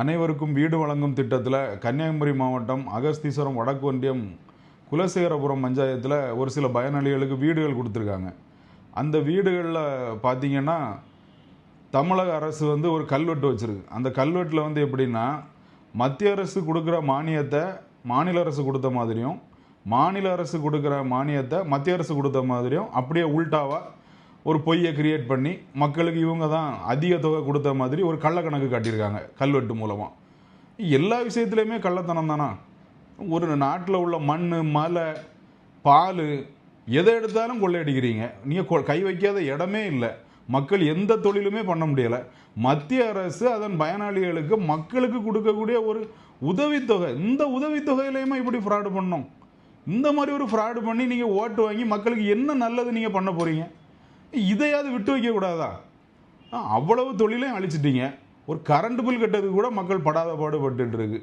அனைவருக்கும் வீடு வழங்கும் திட்டத்தில் கன்னியாகுமரி மாவட்டம் அகஸ்தீஸ்வரம் வடக்கு ஒன்றியம் குலசேகரபுரம் பஞ்சாயத்தில் ஒரு சில பயனாளிகளுக்கு வீடுகள் கொடுத்துருக்காங்க. அந்த வீடுகளில் பார்த்திங்கன்னா தமிழக அரசு வந்து ஒரு கல்வெட்டு வச்சுருக்கு. அந்த கல்வெட்டில் வந்து எப்படின்னா மத்திய அரசு கொடுக்குற மானியத்தை மாநில அரசு கொடுத்த மாதிரியும் மாநில அரசு கொடுக்குற மானியத்தை மத்திய அரசு கொடுத்த மாதிரியும் அப்படியே உள்டாவாக ஒரு பொய்யை கிரியேட் பண்ணி மக்களுக்கு இவங்க தான் அதிக தொகை கொடுத்த மாதிரி ஒரு கள்ளக்கணக்கு காட்டியிருக்காங்க கல்வெட்டு மூலமாக எல்லா விஷயத்துலையுமே கள்ளத்தனம் தானா? ஒரு நாட்டில் உள்ள மண் மலை பால் எதை எடுத்தாலும் கொள்ளையடிக்கிறீங்க. நீங்கள் கை வைக்காத இடமே இல்லை. மக்கள் எந்த தொழிலுமே பண்ண முடியலை. மத்திய அரசு அதன் பயனாளிகளுக்கு மக்களுக்கு கொடுக்கக்கூடிய ஒரு உதவித்தொகை இந்த உதவித்தொகையிலையுமே இப்படி ஃப்ராடு பண்ணோம் இந்த மாதிரி ஒரு ஃப்ராடு பண்ணி நீங்கள் ஓட்டு வாங்கி மக்களுக்கு என்ன நல்லது நீங்கள் பண்ண போகிறீங்க இதையாவது விட்டு வைக்கக்கூடாதா கூடாதா? அவ்வளவு தொழிலையும் அழிச்சிட்டீங்க. ஒரு கரண்ட் பில் கட்டுறதுக்கு கூட மக்கள் படாத பாடுபட்டு இருக்கு.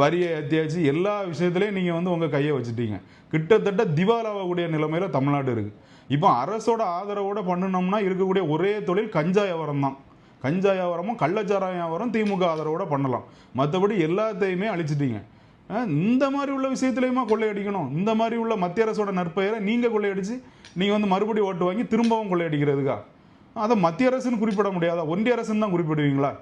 வரியை ஏற்றியாச்சு எல்லா விஷயத்துலையும் நீங்கள் வந்து உங்கள் கையை வச்சுட்டீங்க. கிட்டத்தட்ட திவாலாகக்கூடிய நிலைமையில் தமிழ்நாடு இருக்குது இப்போ அரசோட ஆதரவோட பண்ணினோம்னா இருக்கக்கூடிய ஒரே தொழில் கஞ்சா வியாபாரம் தான். கஞ்சா வியாபாரமும் கள்ளச்சாராய வியாபாரம் திமுக ஆதரவோடு பண்ணலாம். மற்றபடி எல்லாத்தையுமே அழிச்சிட்டீங்க. இந்த மாதிரி உள்ள விஷயத்துலையுமா கொள்ளையடிக்கணும்? இந்த மாதிரி உள்ள மத்திய அரசோட நற்பெயரை நீங்கள் கொள்ளையடிச்சு நீங்கள் வந்து மறுபடியும் ஓட்டு வாங்கி திரும்பவும் கொள்ளையடிக்கிறதுக்கா? அதை மத்திய அரசுன்னு குறிப்பிட முடியாதா? ஒன்றிய அரசுன்னு தான் குறிப்பிடுவீங்களா?